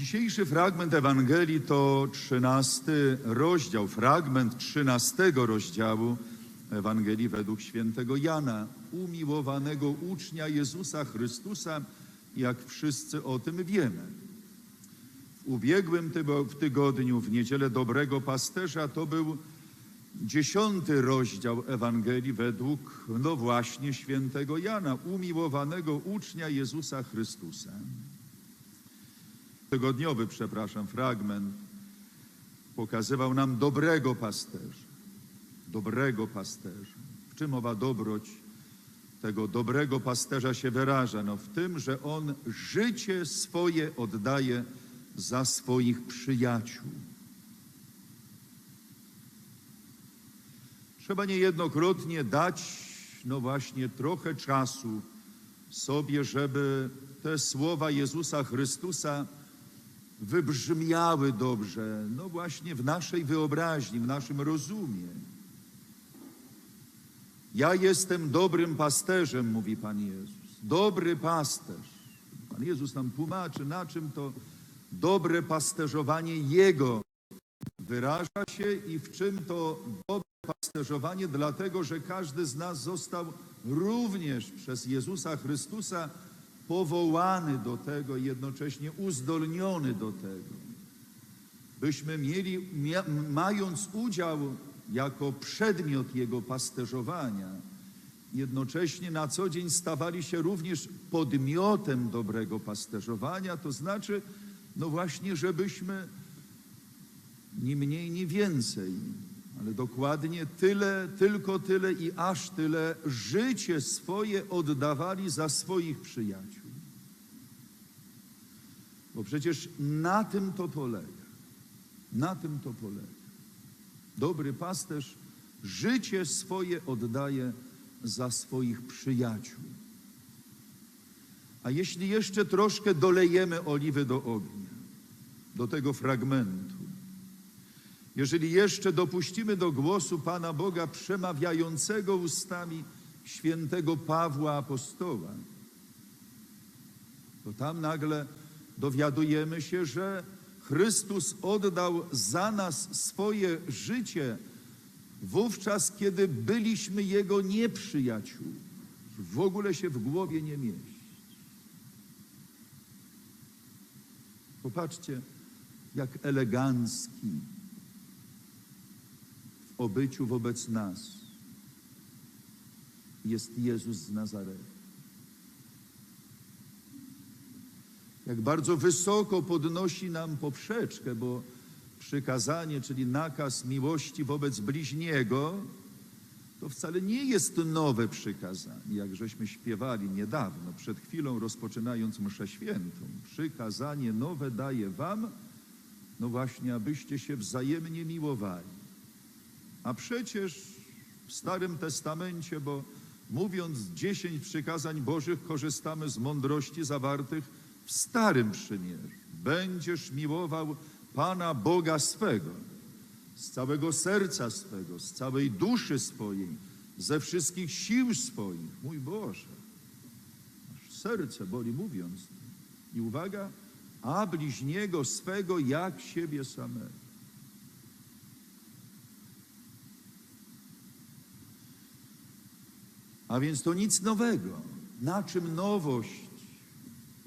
Dzisiejszy fragment Ewangelii to trzynasty rozdział, fragment trzynastego rozdziału Ewangelii według świętego Jana, umiłowanego ucznia Jezusa Chrystusa, jak wszyscy o tym wiemy. W ubiegłym tygodniu, w niedzielę Dobrego Pasterza, to był dziesiąty rozdział Ewangelii według, no właśnie, świętego Jana, umiłowanego ucznia Jezusa Chrystusa tygodniowy, przepraszam, fragment pokazywał nam dobrego pasterza. Dobrego pasterza. W czym owa dobroć tego dobrego pasterza się wyraża? No w tym, że on życie swoje oddaje za swoich przyjaciół. Trzeba niejednokrotnie dać, no właśnie, trochę czasu sobie, żeby te słowa Jezusa Chrystusa wybrzmiały dobrze, no właśnie w naszej wyobraźni, w naszym rozumie. Ja jestem dobrym pasterzem, mówi Pan Jezus. Dobry pasterz. Pan Jezus nam tłumaczy, na czym to dobre pasterzowanie Jego wyraża się i w czym to dobre pasterzowanie, dlatego że każdy z nas został również przez Jezusa Chrystusa powołany do tego i jednocześnie uzdolniony do tego, byśmy mieli, mając udział jako przedmiot Jego pasterzowania, jednocześnie na co dzień stawali się również podmiotem dobrego pasterzowania, to znaczy, no właśnie, żebyśmy ni mniej, ni więcej, ale dokładnie tyle, tylko tyle i aż tyle życie swoje oddawali za swoich przyjaciół. Bo przecież na tym to polega. Na tym to polega. Dobry pasterz życie swoje oddaje za swoich przyjaciół. A jeśli jeszcze troszkę dolejemy oliwy do ognia, do tego fragmentu, jeżeli jeszcze dopuścimy do głosu Pana Boga przemawiającego ustami świętego Pawła Apostoła, to tam nagle dowiadujemy się, że Chrystus oddał za nas swoje życie wówczas, kiedy byliśmy Jego nieprzyjaciół. W ogóle się w głowie nie mieści. Popatrzcie, jak elegancki w obyciu wobec nas jest Jezus z Nazaretu. Jak bardzo wysoko podnosi nam poprzeczkę, bo przykazanie, czyli nakaz miłości wobec bliźniego, to wcale nie jest nowe przykazanie, jak żeśmy śpiewali niedawno, przed chwilą rozpoczynając mszę świętą. Przykazanie nowe daje wam, no właśnie, abyście się wzajemnie miłowali. A przecież w Starym Testamencie, bo mówiąc dziesięć przykazań Bożych, korzystamy z mądrości zawartych w Starym Przymierzu. Będziesz miłował Pana Boga swego z całego serca swego, z całej duszy swojej, ze wszystkich sił swoich. Mój Boże, aż serce boli mówiąc. I uwaga, a bliźniego swego jak siebie samego. A więc to nic nowego. Na czym nowość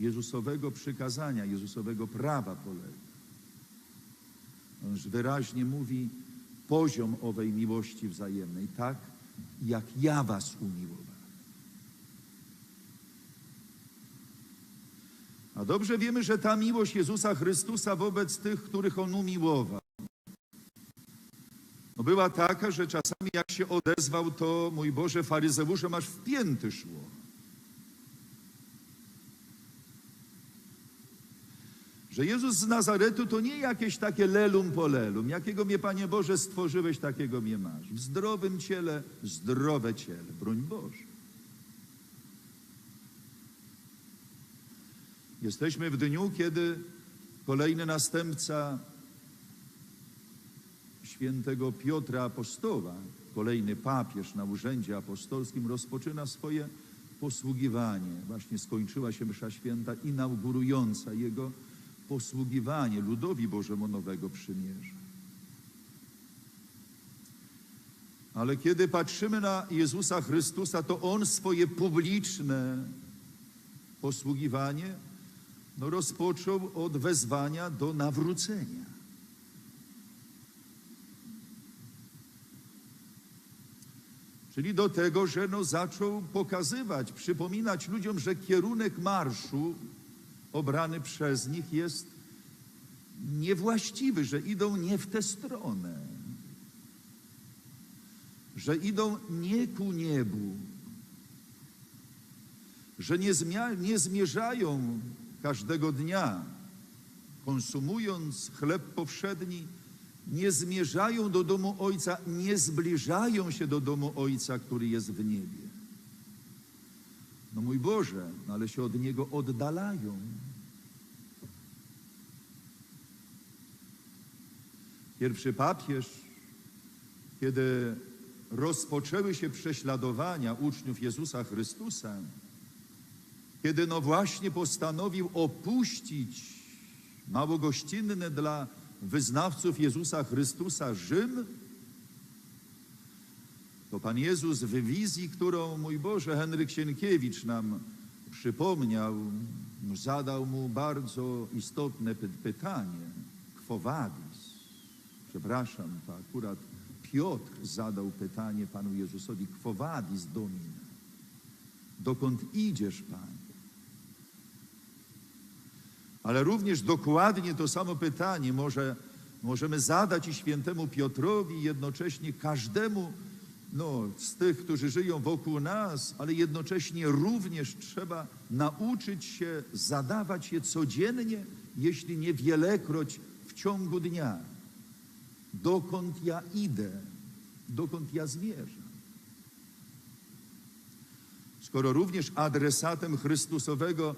Jezusowego przykazania, Jezusowego prawa polega? Onż wyraźnie mówi poziom owej miłości wzajemnej, tak jak ja was umiłowałem. A dobrze wiemy, że ta miłość Jezusa Chrystusa wobec tych, których On umiłował, no była taka, że czasami jak się odezwał, to mój Boże, faryzeuszem aż w pięty szło. Że Jezus z Nazaretu to nie jakieś takie lelum polelum. Jakiego mnie, Panie Boże, stworzyłeś, takiego mnie masz. W zdrowym ciele, zdrowe ciele. Broń Boże. Jesteśmy w dniu, kiedy kolejny następca świętego Piotra Apostoła, kolejny papież na urzędzie apostolskim, rozpoczyna swoje posługiwanie. Właśnie skończyła się msza święta inaugurująca jego posługiwanie ludowi Bożemu Nowego Przymierza. Ale kiedy patrzymy na Jezusa Chrystusa, to On swoje publiczne posługiwanie no, rozpoczął od wezwania do nawrócenia. Czyli do tego, że no, zaczął pokazywać, przypominać ludziom, że kierunek marszu obrany przez nich jest niewłaściwy, że idą nie w tę stronę, że idą nie ku niebu, że nie, nie zmierzają każdego dnia, konsumując chleb powszedni, nie zmierzają do domu Ojca, nie zbliżają się do domu Ojca, który jest w niebie. No mój Boże, no ale się od Niego oddalają. Pierwszy papież, kiedy rozpoczęły się prześladowania uczniów Jezusa Chrystusa, kiedy no właśnie postanowił opuścić mało gościnny dla wyznawców Jezusa Chrystusa Rzym, to Pan Jezus w wizji, którą mój Boże Henryk Sienkiewicz nam przypomniał, zadał mu bardzo istotne py- pytanie. Quo vadis? Przepraszam, to akurat Piotr zadał pytanie Panu Jezusowi. Quo vadis, Domine? Dokąd idziesz, Panie? Ale również dokładnie to samo pytanie może, możemy zadać i świętemu Piotrowi, jednocześnie każdemu no, z tych, którzy żyją wokół nas, ale jednocześnie również trzeba nauczyć się zadawać je codziennie, jeśli nie wielekroć w ciągu dnia. Dokąd ja idę? Dokąd ja zmierzam? Skoro również adresatem Chrystusowego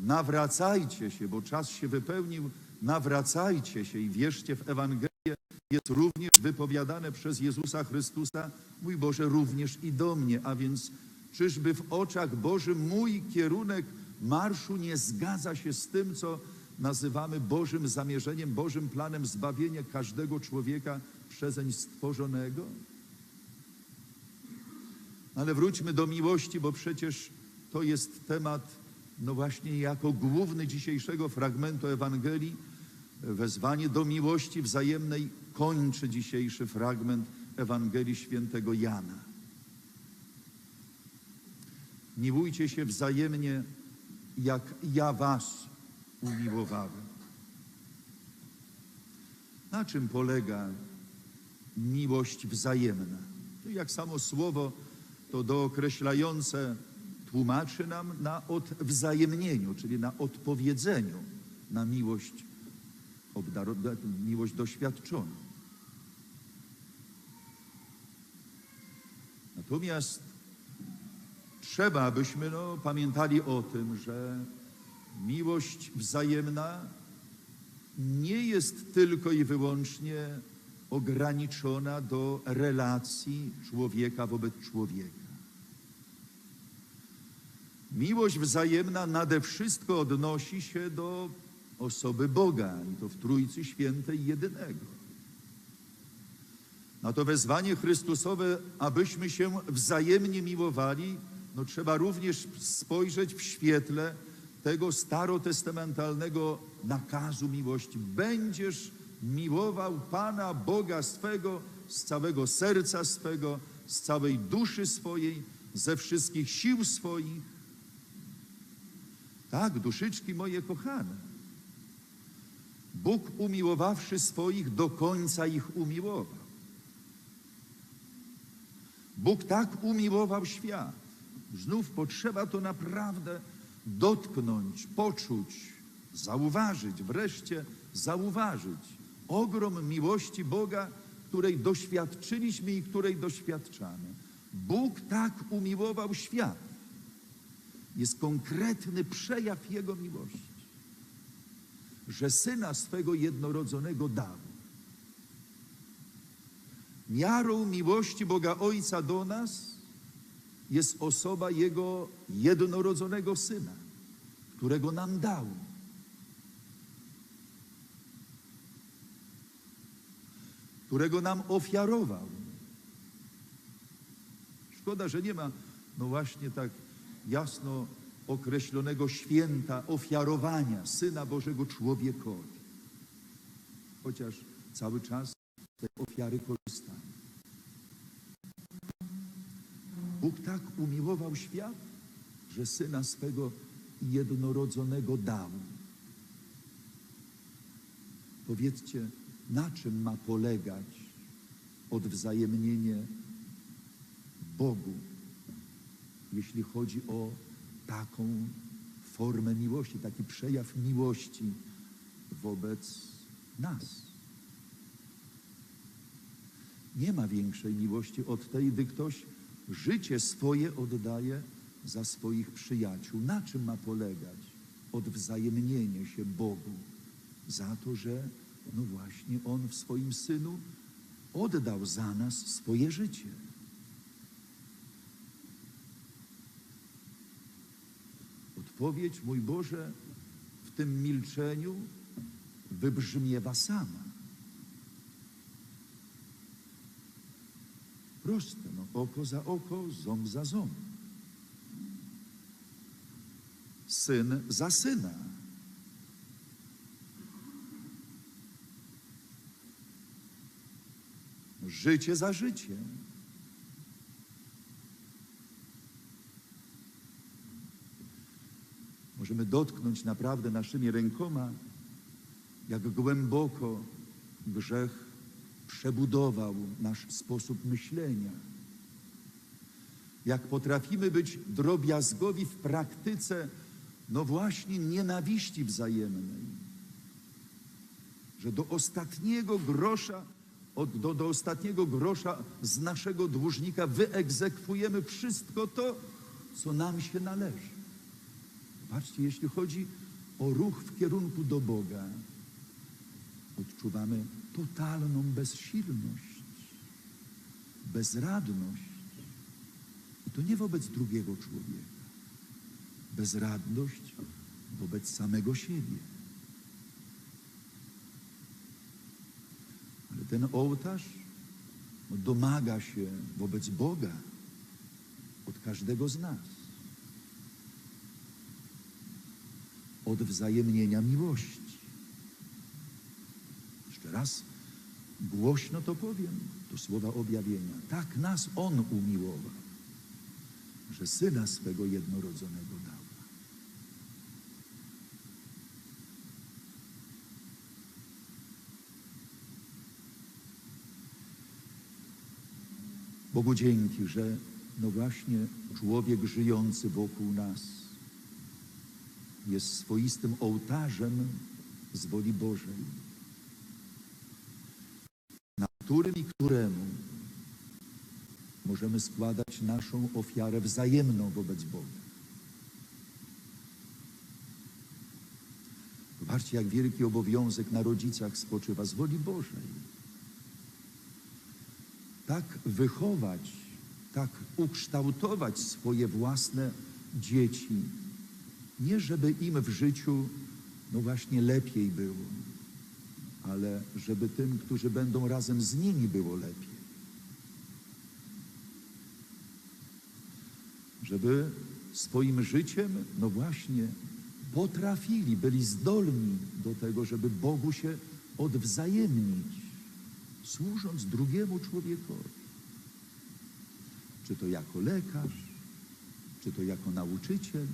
nawracajcie się, bo czas się wypełnił, nawracajcie się i wierzcie w Ewangelię, jest również wypowiadane przez Jezusa Chrystusa, mój Boże, również i do mnie. A więc czyżby w oczach Bożym mój kierunek marszu nie zgadza się z tym, co nazywamy Bożym zamierzeniem, Bożym planem zbawienia każdego człowieka przezeń stworzonego? Ale wróćmy do miłości, bo przecież to jest temat, no właśnie, jako główny dzisiejszego fragmentu Ewangelii. Wezwanie do miłości wzajemnej kończy dzisiejszy fragment Ewangelii świętego Jana. Miłujcie się wzajemnie, jak ja was umiłowałem. Na czym polega miłość wzajemna? To jak samo słowo to dookreślające tłumaczy nam na odwzajemnieniu, czyli na odpowiedzeniu na miłość, miłość doświadczoną. Natomiast trzeba, abyśmy no, pamiętali o tym, że miłość wzajemna nie jest tylko i wyłącznie ograniczona do relacji człowieka wobec człowieka. Miłość wzajemna nade wszystko odnosi się do osoby Boga i to w Trójcy Świętej jedynego. Na to wezwanie Chrystusowe, abyśmy się wzajemnie miłowali, no trzeba również spojrzeć w świetle tego starotestamentalnego nakazu miłości. Będziesz miłował Pana Boga swego z całego serca swego, z całej duszy swojej, ze wszystkich sił swoich. Tak, duszyczki moje kochane. Bóg umiłowawszy swoich, do końca ich umiłował. Bóg tak umiłował świat. Znów potrzeba to naprawdę dotknąć, poczuć, zauważyć, wreszcie zauważyć ogrom miłości Boga, której doświadczyliśmy i której doświadczamy. Bóg tak umiłował świat. Jest konkretny przejaw Jego miłości, że syna swego jednorodzonego dał. Miarą miłości Boga Ojca do nas jest osoba Jego jednorodzonego Syna, którego nam dał. Którego nam ofiarował. Szkoda, że nie ma, no właśnie tak jasno określonego święta ofiarowania Syna Bożego człowiekowi. Chociaż cały czas tej ofiary korzystamy. Bóg tak umiłował świat, że Syna swego jednorodzonego dał. Powiedzcie, na czym ma polegać odwzajemnienie Bogu, jeśli chodzi o taką formę miłości, taki przejaw miłości wobec nas. Nie ma większej miłości od tej, gdy ktoś życie swoje oddaje za swoich przyjaciół. Na czym ma polegać odwzajemnienie się Bogu? Za to, że no właśnie On w swoim Synu oddał za nas swoje życie. Odpowiedź, mój Boże, w tym milczeniu wybrzmiewa sama. Proste, no, oko za oko, ząb za ząb. Syn za syna. Życie za życie. Możemy dotknąć naprawdę naszymi rękoma, jak głęboko grzech przebudował nasz sposób myślenia. Jak potrafimy być drobiazgowi w praktyce, no właśnie nienawiści wzajemnej. Że do ostatniego grosza, od, do, do ostatniego grosza z naszego dłużnika wyegzekwujemy wszystko to, co nam się należy. Patrzcie, jeśli chodzi o ruch w kierunku do Boga, odczuwamy totalną bezsilność, bezradność. I to nie wobec drugiego człowieka. Bezradność wobec samego siebie. Ale ten ołtarz domaga się wobec Boga od każdego z nas. Od wzajemnienia miłości. Jeszcze raz głośno to powiem, to słowa objawienia. Tak nas On umiłował, że Syna swego jednorodzonego dał. Bogu dzięki, że no właśnie człowiek żyjący wokół nas jest swoistym ołtarzem z woli Bożej, na którym i któremu możemy składać naszą ofiarę wzajemną wobec Boga. Zobaczcie, jak wielki obowiązek na rodzicach spoczywa z woli Bożej. Tak wychować, tak ukształtować swoje własne dzieci, nie żeby im w życiu, no właśnie, lepiej było, ale żeby tym, którzy będą razem z nimi, było lepiej. Żeby swoim życiem, no właśnie, potrafili, byli zdolni do tego, żeby Bogu się odwzajemnić, służąc drugiemu człowiekowi. Czy to jako lekarz, czy to jako nauczyciel,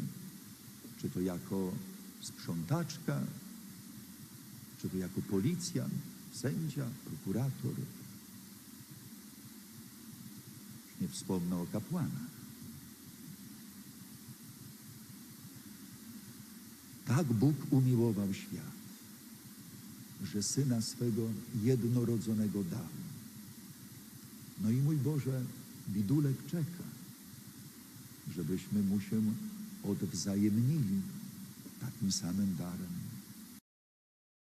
czy to jako sprzątaczka, czy to jako policjant, sędzia, prokurator. Nie wspomnę o kapłanach. Tak Bóg umiłował świat, że Syna swego jednorodzonego dał. No i mój Boże, bidulek czeka, żebyśmy mu się odwzajemnili takim samym darem.